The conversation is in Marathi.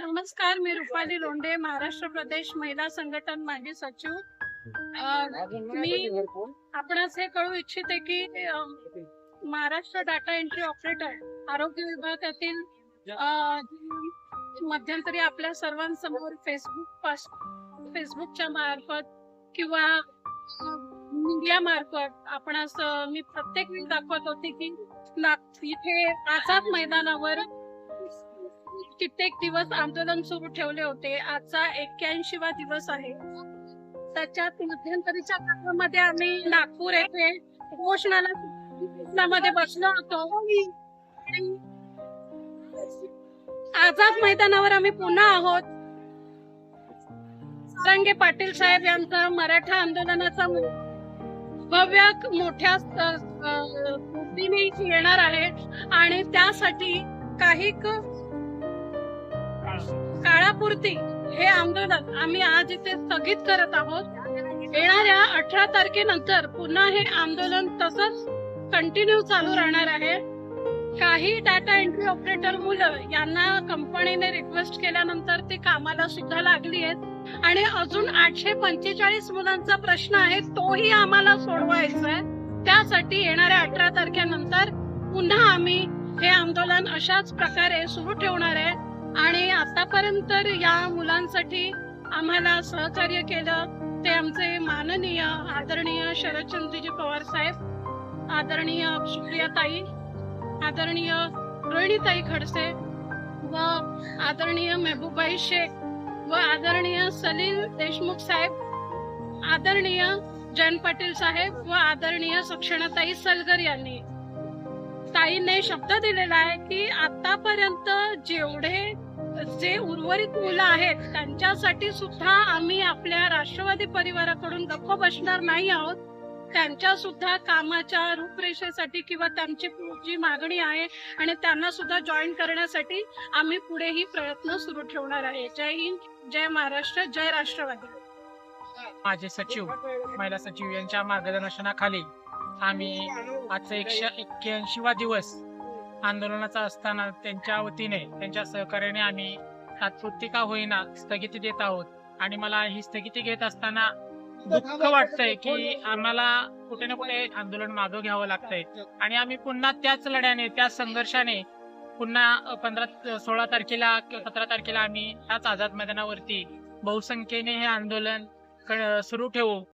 नमस्कार मी रुपाली लोंढे महाराष्ट्र प्रदेश महिला संघटन माजी सचिव. मी आपणास हे कळू इच्छिते की महाराष्ट्र डाटा एंट्री ऑपरेटर आरोग्य विभागातील मध्यंतरी आपल्या सर्वांसमोर फेसबुक फेसबुकच्या मार्फत किंवा मीडिया मार्फत आपणास मी प्रत्येक वेळी दाखवत होते की इथे आझाद मैदानावर कित्येक दिवस आंदोलन सुरू ठेवले होते. आजचा एक्क्याऐंशीवा दिवस आहे. त्याच्यात मध्यंतरीच्या काळामध्ये आम्ही नागपूर येथे उपोषणाला मध्ये बसलो होतो. आझाद मैदानावर आम्ही पुन्हा आहोत. सारंगे पाटील साहेब यांचा मराठा आंदोलनाचा भव्य मोठ्या मूर्तीने येणार आहे आणि त्यासाठी काही काळापुरती हे आंदोलन आम्ही आज इथे स्थगित करत आहोत. येणाऱ्या अठरा तारखेनंतर पुन्हा हे आंदोलन तसंच कंटिन्यू चालू राहणार आहे. काही डाटा एंट्री ऑपरेटर मुलं यांना कंपनीने रिक्वेस्ट केल्यानंतर ते कामाला सुद्धा लागली आहेत. आणि अजून आठशे पंचेचाळीस मुलांचा प्रश्न आहे तोही आम्हाला सोडवायचा आहे त्यासाठी येणाऱ्या अठरा तारखेनंतर पुन्हा आम्ही हे आंदोलन अशाच प्रकारे सुरू ठेवणार आहे. आणि आतापर्यंत तर या मुलांसाठी आम्हाला सहकार्य केलं. ते आमचे माननीय आदरणीय शरदचंद्रजी पवार साहेब आदरणीय सुप्रियाताई आदरणीय रोहिणीताई खडसे व आदरणीय मेहबूबाई शेख व आदरणीय सलील देशमुख साहेब आदरणीय जयंत पाटील साहेब व आदरणीय सक्षणाताई सलगर यांनी. ताईने शब्द दिलेला आहे की आतापर्यंत जेवढे जे उर्वरित मुलं आहेत त्यांच्यासाठी सुद्धा आम्ही आपल्या राष्ट्रवादी परिवाराकडून गप्प बसणार नाही आहोत. त्यांच्या सुद्धा कामाच्या रूपरेषेसाठी किंवा त्यांची जी मागणी आहे आणि त्यांना सुद्धा जॉईन करण्यासाठी आम्ही पुढेही प्रयत्न सुरू ठेवणार आहे. जय हिंद जय महाराष्ट्र जय राष्ट्रवादी. माझे सचिव महिला सचिव यांच्या मार्गदर्शनाखाली आम्ही आजचा एकशे एक्क्याऐंशीवा दिवस आंदोलनाचा असताना त्यांच्या वतीने त्यांच्या सहकार्याने आम्ही तात्पुरती का होईना स्थगिती देत आहोत. आणि मला ही स्थगिती घेत असताना दुःख वाटतंय की आम्हाला कुठे ना कुठे आंदोलन मागं घ्यावं लागतंय. आणि आम्ही पुन्हा त्याच लढ्याने त्याच संघर्षाने पुन्हा पंधरा सोळा तारखेला किंवा सतरा तारखेला आम्ही त्याच आझाद मैदानावरती बहुसंख्येने हे आंदोलन सुरू ठेवू.